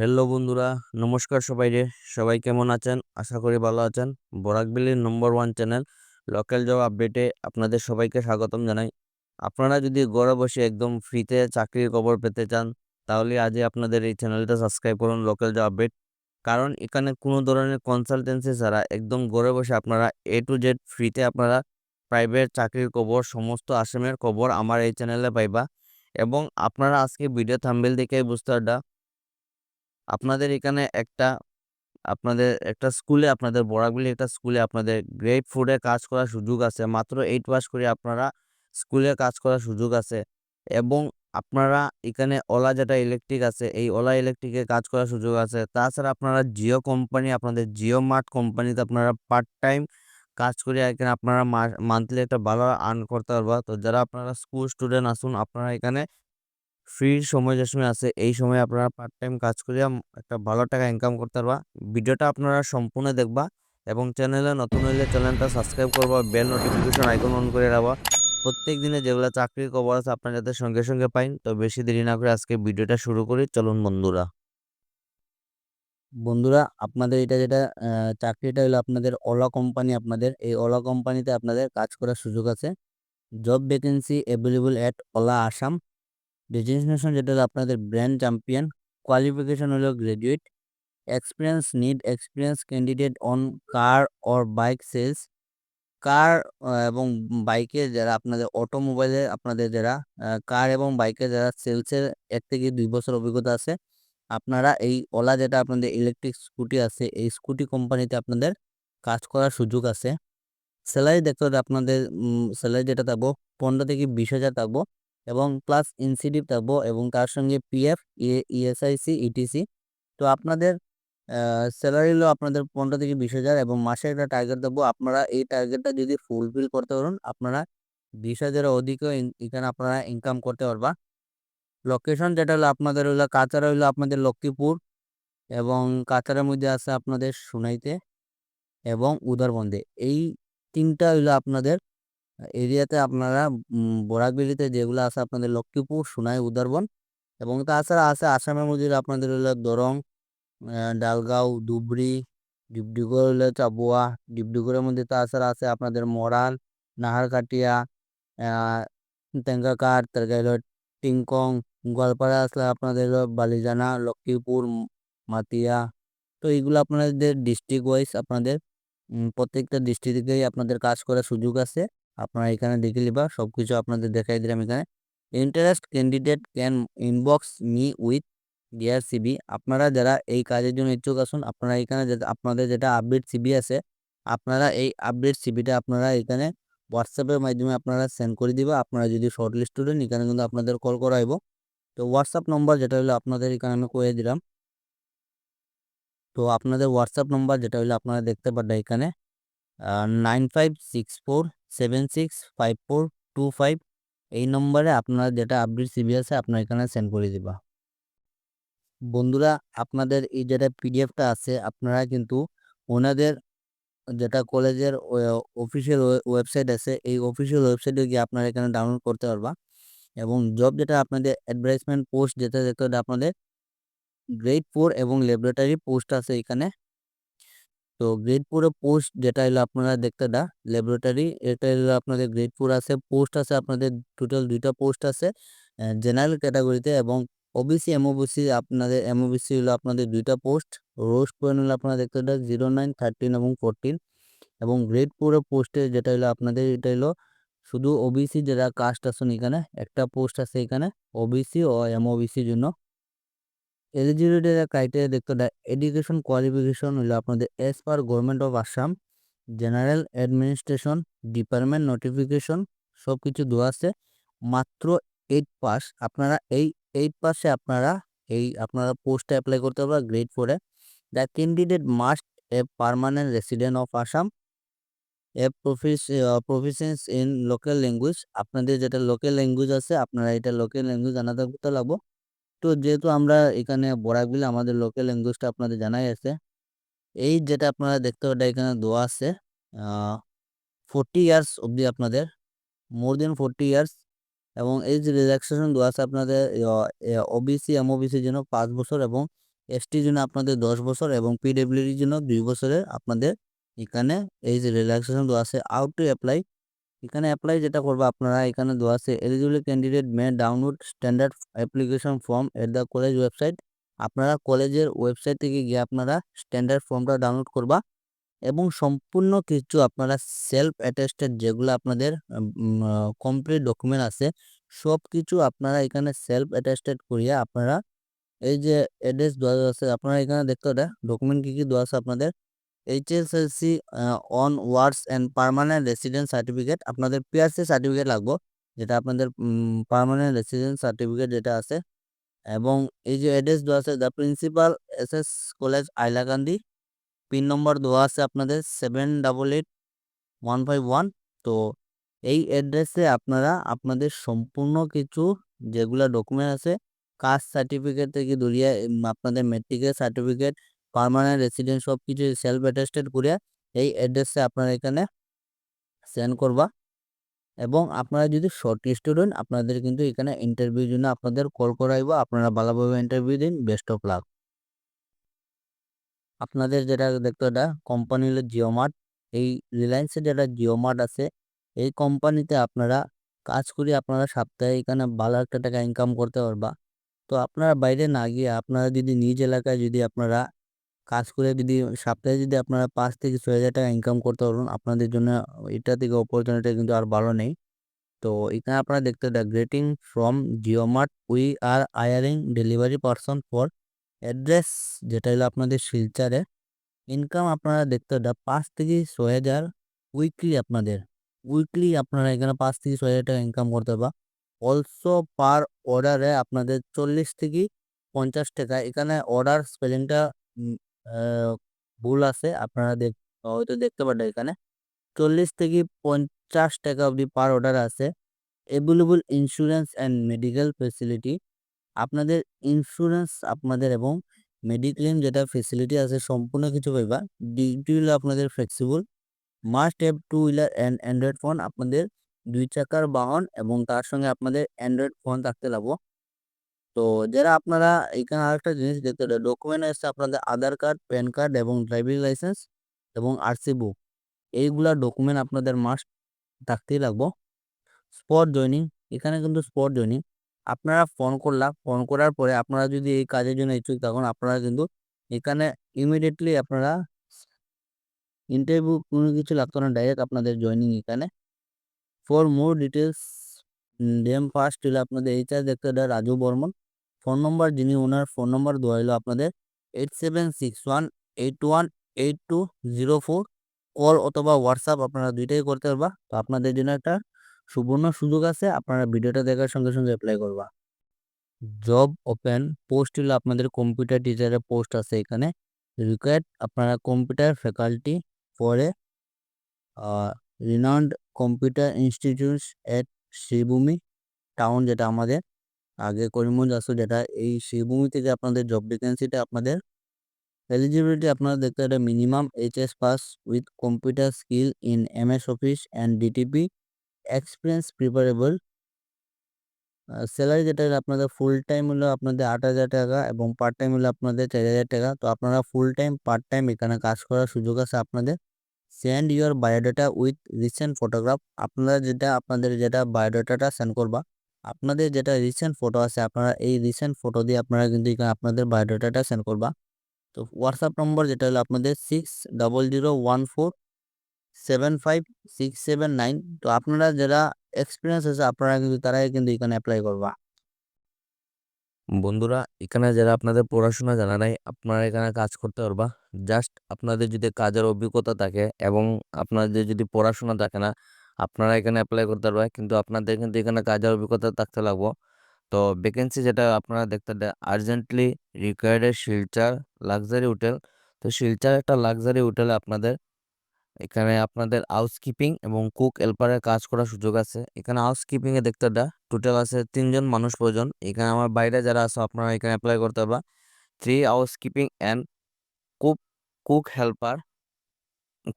Hello বন্ধুরা, নমস্কার সবাই রে সবাই কেমন আছেন? আশা করি ভালো আছেন। বরাকবিলির number one channel local job আপডেটে আপনাদের সবাইকে স্বাগতম জানাই। আপনারা যদি ঘরে বসে একদম ফ্রিতে চাকরির খবর পেতে চান, তাহলে আজই আপনাদের এই চ্যানেলটা সাবস্ক্রাইব করুন লোকাল জব আপডেট কারণ এখানে কোনো ধরনের কনসালটেন্সি ছাড়া একদম ঘরে বসে আপনারা এ টু জেড ফ্রিতে আপনারা প্রাইভেট চাকরির খবর, সমস্ত আসামের খবর আমার এই চ্যানেলে পাইবা। এবং আপনারা আজকে ভিডিও থাম্বেল দেখে বুঝতে পারটা আপনাদের এখানে একটা, আপনাদের একটা স্কুলে, আপনাদের বরাকবিলি একটা স্কুলে আপনাদের গ্রেড ফুডে কাজ করার সুযোগ আছে। মাত্র এইট পাস করে আপনারা স্কুলে কাজ করার সুযোগ আছে। এবং আপনারা এখানে ওলা যেটা ইলেকট্রিক আছে, এই ওলা ইলেকট্রিকে কাজ করার সুযোগ আছে। তাছাড়া আপনারা জিও কোম্পানি আপনাদের জিও মার্ট কোম্পানিতে আপনারা পার্ট টাইম কাজ করে এখানে আপনারা মান্থলি একটা ভালো আর্ন করতে পারবা। তো যারা আপনারা স্কুল স্টুডেন্ট আসুন আপনারা এখানে ফ্রি সময় যে সময় আছে, এই সময় আপনারা পার্ট টাইম কাজ করিয়া একটা ভালো টাকা ইনকাম করতে পারবা। ভিডিওটা আপনারা সম্পূর্ণ দেখবা এবং চ্যানেলে নতুন হইলে চ্যানেলটা সাবস্ক্রাইব করবা বেল নোটিফিকেশন আইকন অন করে রাখবা। প্রত্যেক দিনে যেগুলো চাকরির খবর আছে, আপনারা যাতে সঙ্গে সঙ্গে পাইন। তো বেশি দেরি না করে আজকে ভিডিওটা শুরু করি। চলুন বন্ধুরা। বন্ধুরা, আপনাদের এটা যেটা চাকরিটা হলো আপনাদের ওলা কোম্পানি আপনাদের। এই ওলা কোম্পানিতে আপনাদের কাজ করার সুযোগ আছে। Job vacancy available at Ola Assam designation যেটা হলো আপনাদের ব্র্যান্ড চ্যাম্পিয়ন কোয়ালিফিকেশন হলো graduate experience need experience candidate on car or bike sales car এবং বাইকে যারা আপনাদের অটোমোবাইলে আপনাদের যারা কার এবং বাইকে যারা সেলসের এক থেকে দুই বছর অভিজ্ঞতা আছে, আপনারা এই ওলা যেটা আপনাদের ইলেকট্রিক স্কুটি আছে, এই স্কুটি কোম্পানিতে আপনাদের কাজ করার সুযোগ আছে। স্যালারি দেখতে আপনাদের স্যালারি যেটা থাকব, পনেরো থেকে বিশ হাজার থাকব। এবং প্লাস ইনসিডিভ থাকব এবং তার সঙ্গে পিএফ ইএসআইসি ইটিসি তো আপনাদের স্যালারি হলো আপনাদের পনেরো থেকে বিশ হাজার এবং মাসে একটা টার্গেট দেবো। আপনারা এই টার্গেটটা যদি ফুলফিল করতে পারেন, আপনারা বিশ হাজারের অধিকও এখানে আপনারা ইনকাম করতে পারবা। লোকেশন যেটা হলো আপনাদের হলো কাচারা হলো আপনাদের লক্ষ্মীপুর এবং কাচারের মধ্যে আছে আপনাদের সোনাইতে এবং উদারবন্দে। এই তিনটা হইল আপনাদের এরিয়াতে আপনারা বরাকবিলিতে যেগুলো আছে আপনাদের লক্ষ্মীপুর, সোনাই, উদারবন এবং তাছাড়া আছে আসামের মধ্যে আপনাদের হলো দরং ডালগাঁও, ধুবড়ি, ডিব্রুগড় হলো চাবুয়া, ডিব্রুগড়ের মধ্যে তাছাড়া আছে আপনাদের মরাল, নাহারকাটিয়া টেঙ্গাকার তারপরে টিংকং, গোয়ালপাড়া আসলে আপনাদের বালিজানা, লক্ষ্মীপুর, মাতিয়া। তো এইগুলো আপনাদের ডিস্ট্রিক্ট ওয়াইজ আপনাদের প্রত্যেকটা ডিস্ট্রিক্টেই আপনাদের কাজ করার সুযোগ আছে। আপনারা এখানে দেখে নিবা সব কিছু আপনাদের দেখাই দিলাম এখানে। Interest candidate can inbox me with DR CB আপনারা যারা এই কাজের জন্য ইচ্ছুক আসুন আপনারা এখানে আপনাদের যেটা আপডেট সিবি আছে, আপনারা এই আপডেট সিবিটা আপনারা এখানে হোয়াটসঅ্যাপের মাধ্যমে আপনারা সেন্ড করে দিবা। আপনারা যদি শর্ট লিস্ট স্টুডেন্ট এখানে কিন্তু আপনাদের কল করাইব তো হোয়াটসঅ্যাপ নম্বর যেটা হলো আপনাদের এখানে আমি করে দিলাম। তো আপনাদের হোয়াটসঅ্যাপ নম্বর যেটা হলো আপনারা দেখতে পারেন এখানে। Nine five six four seven six five four two five এই নম্বরে আপনার যেটা আপডেট সিবি আছে আপনার এখানে সেন্ড করে দিবা। বন্ধুরা, আপনাদের এই যেটা পিডিএফটা আছে, আপনারা কিন্তু ওনাদের যেটা কলেজের অফিসিয়াল ওয়েবসাইট আছে, এই অফিসিয়াল ওয়েবসাইটে গিয়ে আপনারা এখানে ডাউনলোড করতে পারবা এবং জব যেটা আপনাদের অ্যাডভার্টাইজমেন্ট পোস্ট যেটা দেখতে আপনাদের গ্রেড ফোর এবং ল্যাবরেটরি পোস্ট আছে এখানে তো গ্রেড ফোরে পোস্ট যেটা হলো আপনারা দেখতে দা ল্যাবরেটরি এটা হলো আপনাদের গ্রেড ফোর আছে পোস্ট আছে আপনাদের টোটাল দুইটা পোস্ট আছে জেনারেল ক্যাটাগরিতে এবং ওবিসি এমওবিসি আপনাদের এমওবিসি হলো আপনাদের দুইটা পোস্ট রোস্ট পয়েন্ট হলো আপনারা দেখতে দা জিরো নাইন থার্টিন এবং ফোরটিন এবং গ্রেড ফোরে পোস্টে যেটা হলো আপনাদের, এটা হলো শুধু ওবিসি যারা কাস্ট আছেন এখানে, একটা পোস্ট আছে এখানে ওবিসি ও এমওবিসির জন্য এলিজিবিলিটি ক্রাইটেরিয়া দেখতে দেয় এডুকেশন কোয়ালিফিকেশন হলো আপনাদের as per government of Assam general administration department notification সব কিছু দেওয়া আছে। মাত্র এইট পাস আপনারা এই এইট পাসে আপনারা এই আপনারা পোস্টে অ্যাপ্লাই করতে পারবেন গ্রেড ফোরে the candidate must a permanent resident of Assam a প্রফিস proficiency in local language আপনাদের যেটা লোকাল ল্যাঙ্গুয়েজ আছে, আপনারা এটা লোকাল ল্যাঙ্গুয়েজ জানাতে করতে লাগবো। তো যেহেতু আমরা এখানে বরাকবিল আমাদের লোকাল ল্যাঙ্গুয়েজটা আপনাদের জানাই আছে, এই যেটা আপনারা দেখতে পারেন এখানে দোয়া আছে ফোরটি ইয়ার্স অবধি আপনাদের মোর দেন ফোরটি ইয়ার্স এবং এই যে রিল্যাক্সেশন দোয়া আছে আপনাদের ওবিসি এমওবিসির জন্য পাঁচ বছর এবং এসটির জন্য আপনাদের দশ বছর এবং পিডব্লিউডির জন্য দুই বছরের আপনাদের এখানে এই যে রিল্যাক্সেশন দেওয়া আছে আউট টু অ্যাপ্লাই এখানে অ্যাপ্লাই যেটা করবে আপনারা এখানে দেওয়া আছে eligible candidate may download standard application form at the college website আপনারা কলেজের ওয়েবসাইট থেকে গিয়ে আপনারা স্ট্যান্ডার্ড ফর্মটা ডাউনলোড করবা এবং সম্পূর্ণ কিছু আপনারা সেলফ অ্যাটেস্টেড যেগুলো আপনাদের কমপ্লিট ডকুমেন্ট আছে সব কিছু আপনারা এখানে সেলফ অ্যাটেস্টেড করিয়া আপনারা এই যে অ্যাড্রেস দেওয়া আছে, আপনারা এখানে দেখতে পারেন ডকুমেন্ট কী কী দেওয়া আছে আপনাদের। HSLC onwards and permanent residence certificate আপনাদের পিআরসি সার্টিফিকেট লাগবে, যেটা আপনাদের পার্মানেন্ট রেসিডেন্স সার্টিফিকেট যেটা আছে। এবং এই যে অ্যাড্রেস দেওয়া আছে the principal S S college Hailakandi pin number দেওয়া আছে আপনাদের seven double eight one five one তো এই অ্যাড্রেসে আপনারা, আপনাদের সম্পূর্ণ কিছু যেগুলো ডকুমেন্ট আছে কাস্ট সার্টিফিকেট থেকে ধরিয়ে আপনাদের মেট্রিকের সার্টিফিকেট পার্মানেন্ট রেসিডেন্ট সব কিছু সেলফ অ্যাটেস্টেড করে এই অ্যাড্রেসে আপনারা এখানে সেন্ড করবা। এবং আপনারা যদি শর্ট স্টুডেন্ট আপনাদের কিন্তু এখানে ইন্টারভিউর জন্য আপনাদের কল করাইব। আপনারা ভালোভাবে ইন্টারভিউ দিন বেস্ট অফ লাক আপনাদের যেটা দেখতে এটা কোম্পানি হলো জিওমার্ট এই রিলায়েন্সের যেটা জিওমার্ট আছে, এই কোম্পানিতে আপনারা কাজ করে আপনারা সপ্তাহে এখানে ভালো একটা টাকা ইনকাম করতে পারবা। তো আপনারা বাইরে না গিয়ে, আপনারা যদি নিজ এলাকায় যদি আপনারা কাজ করে যদি সপ্তাহে যদি আপনারা পাঁচ থেকে ছয় হাজার টাকা ইনকাম করতে পারবেন, আপনাদের জন্য এটা থেকে অপরচুনিটি কিন্তু আর ভালো নেই। তো এখানে আপনারা দেখতে then greeting from JioMart we are hiring delivery person for address যেটা হলো আপনাদের শিলচারে। ইনকাম আপনারা দেখতে দেন পাঁচ থেকে ছয় হাজার উইকলি আপনাদের। উইকলি আপনারা এখানে পাঁচ থেকে ছয় হাজার টাকা ইনকাম করতে পারবা। অলসো পার অর্ডারে আপনাদের চল্লিশ থেকে পঞ্চাশ টাকা। এখানে অর্ডার স্পেলিংটা ভুল আছে। আপনারা দেখ, হয়তো দেখতে পারেন এখানে। চল্লিশ থেকে পঞ্চাশ টাকা অবধি পার অর্ডার আছে। Available insurance and medical facility আপনাদের ইন্স্যুরেন্স আপনাদের এবং মেডিক্লেম যেটা ফেসিলিটি আছে, সম্পূর্ণ কিছু পাইবা। ডিউটি হলো আপনাদের flexible must have two wheeler and android phone আপনাদের দুই চাকার বাহন এবং তার সঙ্গে আপনাদের অ্যান্ড্রয়েড ফোন থাকতে লাগবো। তো যারা আপনারা এখানে আরেকটা জিনিস দেখতে ডকুমেন্ট আছে আপনাদের আধার কার্ড প্যান কার্ড এবং ড্রাইভিং লাইসেন্স এবং আরসি বুক এইগুলা ডকুমেন্ট আপনাদের মাস্ট থাকতেই লাগবো। স্পট জয়নিং এখানে কিন্তু স্পট জয়নিং আপনারা ফোন করলাম ফোন করার পরে আপনারা যদি এই কাজের জন্য ইচ্ছুক, তখন আপনারা কিন্তু এখানে ইমিডিয়েটলি আপনারা ইন্টারভিউ কোনো কিছু লাগতো না ডাইরেক্ট আপনাদের জয়নিং এখানে। For more details them first হলো আপনাদের এইচআর দেখতে রাজু বর্মন ফোন নম্বর যিনি ওনার ফোন নম্বর দেওয়া হলো আপনাদের eight seven six one eight one eight two zero four call অথবা হোয়াটসঅ্যাপ আপনারা দুইটাই করতে পারবা। তো আপনাদের জন্য একটা সুবর্ণ সুযোগ আছে, আপনারা ভিডিওটা দেখার সঙ্গে সঙ্গে অ্যাপ্লাই করবা। জব ওপেন পোস্ট হলো আপনাদের কম্পিউটার টিচারের পোস্ট আছে এখানে। রিকোয়ার্ড আপনারা কম্পিউটার ফ্যাকাল্টি পরে renowned computer institutes at Sribhumi town যেটা আমাদের আগে করিমগঞ্জ আসো, যেটা এই শ্রীভূমি থেকে আপনাদের জব ভ্যাকেন্সিটা আপনাদের এলিজিবিলিটি আপনারা দেখতে পারেন minimum HS pass with computer skill in MS office and DTP experience preferable salary যেটা আপনাদের ফুল টাইম হলো আপনাদের আট হাজার টাকা এবং পার্ট টাইম হলো আপনাদের চার হাজার টাকা। তো আপনারা ফুল টাইম পার্ট টাইম এখানে কাজ করার সুযোগ আছে আপনাদের। Send your biodata with recent photograph আপনারা যেটা, আপনাদের যেটা বায়োডাটাটা সেন্ড করবা। আপনাদের যেটা রিসেন্ট ফটো আছে, আপনারা এই রিসেন্ট ফটো দিয়ে আপনারা কিন্তু আপনাদের বায়োডাটাটা সেন্ড করবা। তো হোয়াটসঅ্যাপ নম্বর যেটা হলো আপনাদের six double zero one four seven five six seven nine তো আপনারা যারা এক্সপিরিয়েন্স আছে, আপনারা কিন্তু তারাই কিন্তু এখানে অ্যাপ্লাই করবা। বন্ধুরা, এখানে যারা আপনাদের পড়াশোনা জানা নাই, আপনারা এখানে কাজ করতে পারবা। জাস্ট আপনাদের যদি কাজের অভিজ্ঞতা থাকে এবং আপনাদের যদি পড়াশোনা থাকে না আপনারা এখানে অ্যাপ্লাই করতে পারবা কিন্তু আপনাদের কিন্তু এখানে কাজের অভিজ্ঞতা থাকতে লাগবো। তো ভ্যাকেন্সি যেটা আপনারা দেখতে আর্জেন্টলি রিকোয়ার্ডের শিলচার লাক্সারি হোটেল তো শিলচার একটা লাক্সারি হোটেলে আপনাদের, এখানে আপনাদের হাউসকিপিং এবং কুক হেল্পারের কাজ করার সুযোগ আছে। এখানে হাউসকিপিং এ দেখতে দা টোটাল আছে তিনজন মানুষ প্রয়োজন এখানে আমার বাইরে যারা আছে, আপনারা এখানে অ্যাপ্লাই করতে পারবা। Three housekeeping and cook cook helper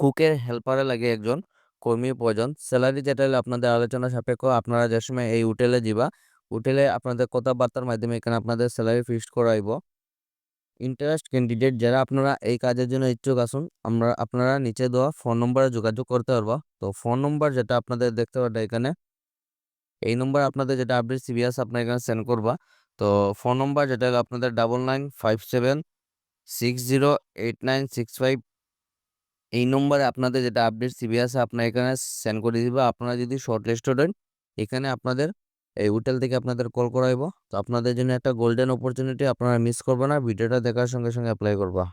কুকের হেল্পারে লাগে একজন। কর্মী প্রয়োজন। স্যালারি যেটা হলে আপনাদের আলোচনা সাপেক্ষ, আপনারা যে সময় এই হোটেলে যাবা হোটেলে আপনাদের কথাবার্তার মাধ্যমে এখানে আপনাদের স্যালারি ফিক্সড করাইব। ইন্টারেস্ট ক্যান্ডিডেট যারা আপনারা এই কাজের জন্য ইচ্ছুক আসুন আমরা, আপনারা নিচে দেওয়া ফোন নম্বরে যোগাযোগ করতে পারব। তো ফোন নম্বর যেটা আপনাদের দেখতে পারবে এখানে, এই নম্বর আপনাদের যেটা আপডেট সিবি আছে আপনার এখানে সেন্ড করবা। তো ফোন নম্বর যেটা আপনাদের double nine five seven six zero eight nine six five এই নম্বরে আপনাদের যেটা আপডেট সিবি আছে, আপনার এখানে সেন্ড করে দিবে। আপনারা যদি শর্ট লিস্টেড হন এখানে আপনাদের এই হোটেল থেকে আপনাদের কল করাইব তো আপনাদের জন্য একটা গোল্ডেন অপরচুনিটি আপনারা মিস করবেন না, ভিডিওটা দেখার সঙ্গে সঙ্গে অ্যাপ্লাই করবা।